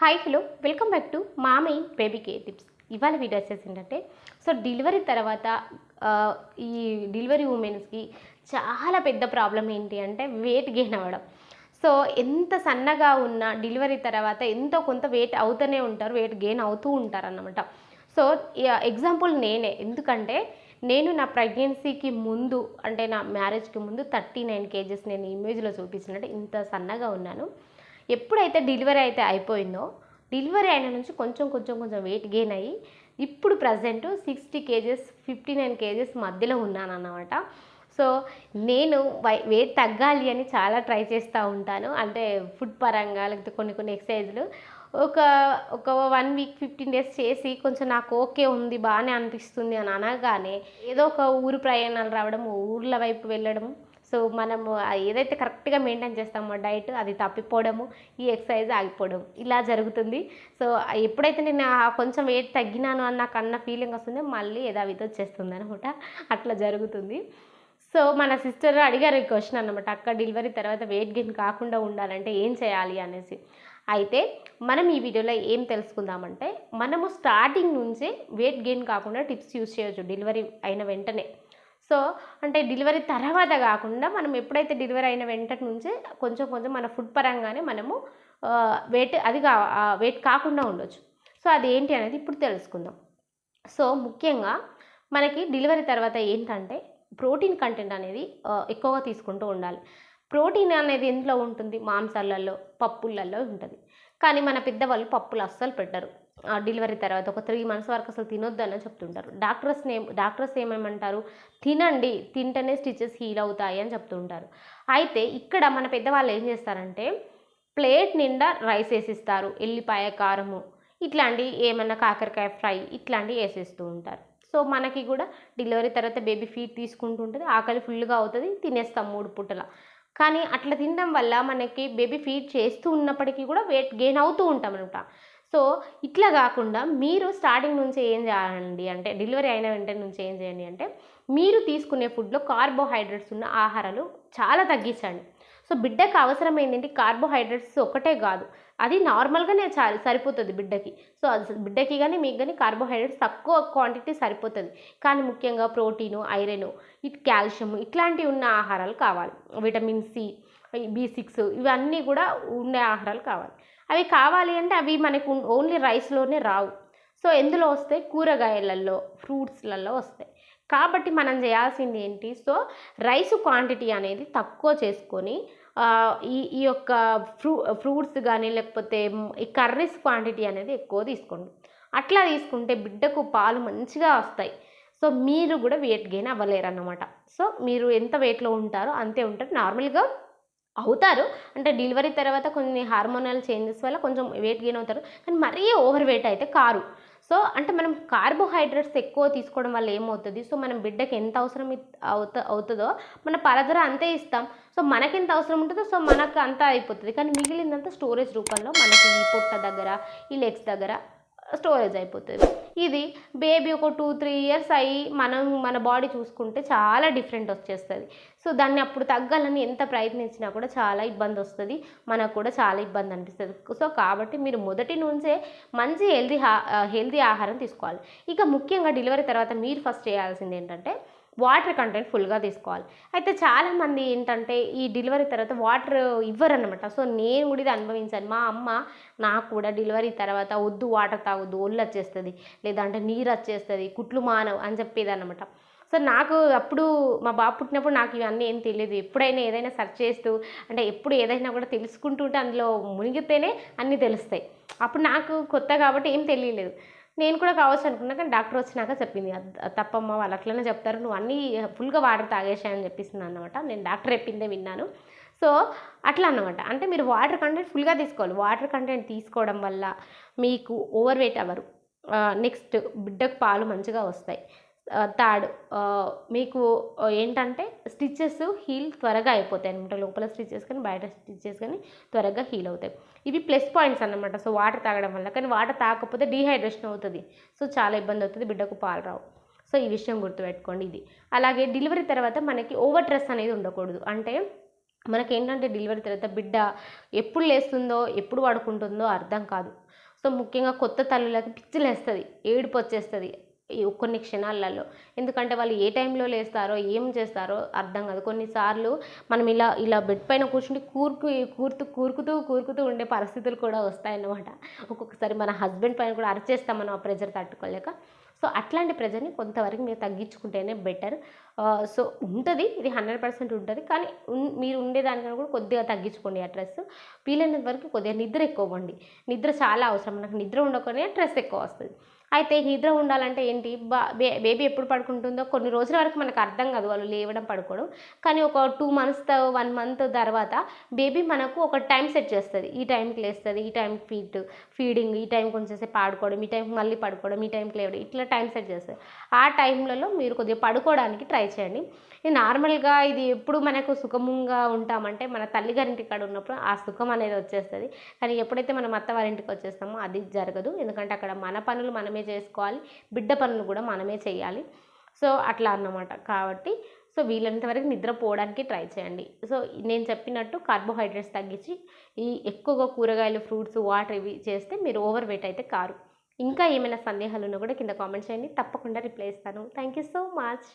Hi hello welcome back to mommy baby care tips ఇవాళ video వచ్చేసి ఏంటంటే so delivery తర్వాత ఈ డెలివరీ ఉమెన్స్కి చాలా పెద్ద ప్రాబ్లం ఏంటి అంటే వెయిట్ గెయిన్ అవ్వడం. సో ఎంత సన్నగా ఉన్న డెలివరీ తర్వాత ఎంతో కొంత వెయిట్ అవుతూనే ఉంటారు వెయిట్ గెయిన్ అవుతూ ఉంటారు అన్నమాట సో ఎగ్జాంపుల్ నేనే. ఎందుకంటే నేను నా ప్రెగ్నెన్సీకి ముందు అంటే నా మ్యారేజ్కి ముందు థర్టీ నైన్ కేజెస్ నేను ఇమేజ్లో చూపించినట్టు ఇంత సన్నగా ఉన్నాను. ఎప్పుడైతే డెలివరీ అయితే అయిపోయిందో డెలివరీ అయిన నుంచి కొంచెం కొంచెం కొంచెం వెయిట్ గెయిన్ అయ్యి ఇప్పుడు present sixty kgs fifty nine kgs మధ్యలో ఉన్నాను అన్నమాట సో నేను వెయిట్ తగ్గాలి అని చాలా ట్రై చేస్తూ ఉంటాను. అంటే ఫుడ్ పరంగా లేకపోతే కొన్ని కొన్ని ఎక్సర్సైజ్లు ఒక ఒక వన్ వీక్ ఫిఫ్టీన్ డేస్ చేసి కొంచెం నాకు ఓకే ఉంది బాగానే అనిపిస్తుంది అని అనగానే ఏదో ఒక ఊరు ప్రయాణాలు రావడం ఊర్ల వైపు వెళ్ళడం సో మనము ఏదైతే కరెక్ట్గా మెయింటైన్ చేస్తామో డైట్ అది తప్పిపోవడము ఈ ఎక్సర్సైజ్ ఆగిపోవడం ఇలా జరుగుతుంది. సో ఎప్పుడైతే నేను ఆ కొంచెం వెయిట్ తగ్గినాను అని నాకు అన్న ఫీలింగ్ వస్తుందో మళ్ళీ యథావిధి వచ్చేస్తుంది అనమాట. అట్లా జరుగుతుంది. సో మన సిస్టర్ అడిగారు ఈ క్వశ్చన్ అనమాట అక్క డెలివరీ తర్వాత వెయిట్ గెయిన్ కాకుండా ఉండాలంటే ఏం చేయాలి అనేసి. అయితే మనం ఈ వీడియోలో ఏం తెలుసుకుందామంటే మనము స్టార్టింగ్ నుంచే వెయిట్ గెయిన్ కాకుండా టిప్స్ యూస్ చేయొచ్చు డెలివరీ అయిన వెంటనే. సో అంటే డెలివరీ తర్వాత కాకుండా మనం ఎప్పుడైతే డెలివరీ అయిన వెంట నుంచే కొంచెం కొంచెం మన ఫుడ్ పరంగానే మనము వెయిట్ అది కా వెయిట్ కాకుండా ఉండొచ్చు. సో అది ఏంటి అనేది ఇప్పుడు తెలుసుకుందాం. సో ముఖ్యంగా మనకి డెలివరీ తర్వాత ఏంటంటే ప్రోటీన్ కంటెంట్ అనేది ఎక్కువగా తీసుకుంటూ ఉండాలి. ప్రోటీన్ అనేది ఎందులో ఉంటుంది? మాంసాలలో పప్పులలో ఉంటుంది. కానీ మన పెద్దవాళ్ళు పప్పులు అస్సలు పెట్టరు. డెలివరీ తర్వాత ఒక త్రీ మంత్స్ వరకు అసలు తినొద్దు అని చెప్తుంటారు. డాక్టర్స్ నేమ్ డాక్టర్స్ ఏమేమంటారు? తినండి తింటేనే స్టిచెస్ హీల్ అవుతాయి అని చెప్తుంటారు. అయితే ఇక్కడ మన పెద్దవాళ్ళు ఏం చేస్తారంటే ప్లేట్ నిండా రైస్ వేసిస్తారు ఎల్లిపాయ కారము ఇట్లాంటి ఏమన్నా కాకరకాయ ఫ్రై ఇట్లాంటివి వేసేస్తూ ఉంటారు. సో మనకి కూడా డెలివరీ తర్వాత బేబీ ఫీడ్ తీసుకుంటూ ఉంటుంది ఆకలి ఫుల్గా అవుతుంది తినేస్తాం మూడు పుట్టల కానీ అట్లా తినడం వల్ల మనకి బేబీ ఫీడ్ చేస్తూ ఉన్నప్పటికీ కూడా వెయిట్ గెయిన్ అవుతూ ఉంటాం అనమాట సో ఇట్లా కాకుండా మీరు స్టార్టింగ్ నుంచి ఏం చేయాలండి అంటే డెలివరీ అయిన వెంటనే నుంచి ఏం చేయండి అంటే మీరు తీసుకునే ఫుడ్లో కార్బోహైడ్రేట్స్ ఉన్న ఆహారాలు చాలా తగ్గించండి. సో బిడ్డకు అవసరమైంది కార్బోహైడ్రేట్స్ ఒకటే కాదు. అది నార్మల్గానే చాలు సరిపోతుంది బిడ్డకి. సో బిడ్డకి కానీ మీకు కానీ కార్బోహైడ్రేట్స్ తక్కువ క్వాంటిటీ సరిపోతుంది. కానీ ముఖ్యంగా ప్రోటీను ఐరన్ ఇట్ కాల్షియం ఇట్లాంటివి ఉన్న ఆహారాలు కావాలి. విటమిన్ సి బి సిక్స్ ఇవన్నీ కూడా ఉండే ఆహారాలు కావాలి. అవి కావాలి అంటే అవి మనకు ఓన్లీ రైస్లోనే రావు. సో ఎందులో వస్తాయి? కూరగాయలలో ఫ్రూట్స్లలో వస్తాయి. కాబట్టి మనం చేయాల్సింది ఏంటి? సో రైస్ క్వాంటిటీ అనేది తక్కువ చేసుకొని ఈ ఈ యొక్క ఫ్రూ ఫ్రూట్స్ కానీ లేకపోతే ఈ కర్రీస్ క్వాంటిటీ అనేది ఎక్కువ తీసుకోండి. అట్లా తీసుకుంటే బిడ్డకు పాలు మంచిగా వస్తాయి. సో మీరు కూడా వెయిట్ గెయిన్ అవ్వలేరు అన్నమాట సో మీరు ఎంత వెయిట్లో ఉంటారో అంతే ఉంటారు. నార్మల్గా అవుతారు. అంటే డెలివరీ తర్వాత కొన్ని హార్మోనల్ చేంజెస్ వల్ల కొంచెం వెయిట్ గెయిన్ అవుతారు. కానీ మరీ ఓవర్ వెయిట్ అయితే కారు. సో అంటే మనం కార్బోహైడ్రేట్స్ ఎక్కువ తీసుకోవడం వల్ల ఏమవుతుంది? సో మనం బిడ్డకి ఎంత అవసరం అవుత అవుతుందో మన పరధర అంతే ఇస్తాం. సో మనకి ఎంత అవసరం ఉంటుందో సో మనకు అంతా అయిపోతుంది. కానీ మిగిలిందంతా స్టోరేజ్ రూపంలో మనకి ఈ పొట్ట దగ్గర ఈ లెగ్స్ దగ్గర స్టోరేజ్ అయిపోతుంది. ఇది బేబీ ఒక టూ త్రీ ఇయర్స్ అయ్యి మనం మన బాడీ చూసుకుంటే చాలా డిఫరెంట్ వచ్చేస్తుంది. సో దాన్ని అప్పుడు తగ్గాలని ఎంత ప్రయత్నించినా కూడా చాలా ఇబ్బంది వస్తుంది. మనకు కూడా చాలా ఇబ్బంది అనిపిస్తుంది. సో కాబట్టి మీరు మొదటి నుంచే మంచి హెల్దీ హెల్దీ ఆహారం తీసుకోవాలి. ఇక ముఖ్యంగా డెలివరీ తర్వాత మీరు ఫస్ట్ చేయాల్సింది ఏంటంటే వాటర్ కంటెంట్ ఫుల్గా తీసుకోవాలి. అయితే చాలామంది ఏంటంటే ఈ డెలివరీ తర్వాత వాటర్ ఇవ్వరన్నమాట. సో నేను కూడా ఇది అనుభవించాను. మా అమ్మ నాకు కూడా డెలివరీ తర్వాత వద్దు వాటర్ తాగొద్దు ఒళ్ళు వచ్చేస్తుంది. లేదంటే నీరు వచ్చేస్తుంది కుట్లు మానవు అని చెప్పేది అనమాట సో నాకు అప్పుడు మా బాబు పుట్టినప్పుడు నాకు ఇవన్నీ ఏం తెలియదు. ఎప్పుడైనా ఏదైనా సెర్చ్ చేస్తూ అంటే ఎప్పుడు ఏదైనా కూడా తెలుసుకుంటుంటే అందులో మునిగితేనే అన్నీ తెలుస్తాయి. అప్పుడు నాకు కొత్త కాబట్టి ఏం తెలియలేదు. నేను కూడా కావచ్చు అనుకున్నా కానీ డాక్టర్ వచ్చినాక చెప్పింది. తప్పమ్మ వాళ్ళు అట్లనే చెప్తారు. నువ్వు అన్నీ ఫుల్గా వాటర్ తాగేసాయని చెప్పేసింది అనమాట నేను డాక్టర్ చెప్పిందే విన్నాను. సో అట్లా అన్నమాట. అంటే మీరు వాటర్ కంటెంట్ ఫుల్గా తీసుకోవాలి. వాటర్ కంటెంట్ తీసుకోవడం వల్ల మీకు ఓవర్ వెయిట్ అవ్వరు. నెక్స్ట్ బిడ్డకు పాలు మంచిగా వస్తాయి. థర్డ్ మీకు ఏంటంటే స్టిచ్చెస్ హీల్ త్వరగా అయిపోతాయి అనమాట లోపల స్టిచెస్ కానీ బయట స్టిచెస్ కానీ త్వరగా హీల్ అవుతాయి. ఇవి ప్లస్ పాయింట్స్ అన్నమాట. సో వాటర్ తాగడం వల్ల. కానీ వాటర్ తాగకపోతే డీహైడ్రేషన్ అవుతుంది. సో చాలా ఇబ్బంది అవుతుంది. బిడ్డకు పాలు రావు. సో ఈ విషయం గుర్తుపెట్టుకోండి ఇది. అలాగే డెలివరీ తర్వాత మనకి ఓవర్ డ్రెస్ అనేది ఉండకూడదు. అంటే మనకి ఏంటంటే డెలివరీ తర్వాత బిడ్డ ఎప్పుడు లేస్తుందో ఎప్పుడు పడుకుంటుందో అర్థం కాదు. సో ముఖ్యంగా కొత్త తల్లులకి పిచ్చి లేస్తుంది. ఏడుపు వచ్చేస్తుంది. కొన్ని క్షణాలలో. ఎందుకంటే వాళ్ళు ఏ టైంలో లేస్తారో ఏం చేస్తారో అర్థం కాదు. కొన్నిసార్లు మనం ఇలా ఇలా బెడ్ పైన కూర్చుంటే కూరుకు కూర్తు కూరుకుతూ కూరుకుతూ ఉండే పరిస్థితులు కూడా వస్తాయన్నమాట. ఒక్కొక్కసారి మన హస్బెండ్ పైన కూడా అరిచేస్తాం మనం ఆ ప్రెజర్ తట్టుకోలేక. సో అట్లాంటి ప్రెజర్ని కొంతవరకు మీరు తగ్గించుకుంటేనే బెటర్. సో ఉంటుంది. ఇది హండ్రెడ్ పర్సెంట్ ఉంటుంది. కానీ ఉన్- మీరు ఉండేదానికన్నా కూడా కొద్దిగా తగ్గించుకోండి ఆ స్ట్రెస్ వీలైనంత వరకు కొద్దిగా నిద్ర ఎక్కువ ఇవ్వండి. నిద్ర చాలా అవసరం. మనకు నిద్ర ఉండకనే స్ట్రెస్ ఎక్కువ వస్తుంది. అయితే నిద్ర ఉండాలంటే ఏంటి? బా బే బేబీ ఎప్పుడు పడుకుంటుందో కొన్ని రోజుల వరకు మనకు అర్థం కాదు. వాళ్ళు లేవడం పడుకోవడం. కానీ ఒక టూ మంత్స్ వన్ మంత్ తర్వాత బేబీ మనకు ఒక టైం సెట్ చేస్తుంది. ఈ టైంకి లేస్తుంది ఈ టైంకి ఫీడ్ ఫీడింగ్ ఈ టైం కొంచెంసేపు ఆడుకోవడం ఈ టైంకి మళ్ళీ పడుకోవడం ఈ టైంకి లేవడం ఇట్లా టైం సెట్ చేస్తుంది. ఆ టైంలలో మీరు కొద్దిగా పడుకోవడానికి ట్రై చేయండి. ఇది నార్మల్గా ఇది ఎప్పుడు మనకు సుఖముగా ఉంటామంటే మన తల్లిగారింటి కాడ ఉన్నప్పుడు ఆ సుఖం అనేది వచ్చేస్తుంది. కానీ ఎప్పుడైతే మనం అత్తవారింటికి వచ్చేస్తామో అది జరగదు. ఎందుకంటే అక్కడ మన పనులు మనమే చేసుకోవాలి. బిడ్డ పనులు కూడా మనమే చేయాలి. సో అట్లా అన్నమాట. కాబట్టి సో వీలంత వరకు నిద్రపోవడానికి ట్రై చేయండి. సో నేను చెప్పినట్టు కార్బోహైడ్రేట్స్ తగ్గించి ఈ ఎక్కువగా కూరగాయలు ఫ్రూట్స్ వాటర్ ఇవి చేస్తే మీరు ఓవర్ వెయిట్ అయితే కారు. ఇంకా ఏమైనా సందేహాలు ఉన్నా కూడా కింద కామెంట్ చేయండి. తప్పకుండా రిప్లై ఇస్తాను. Thank you so much.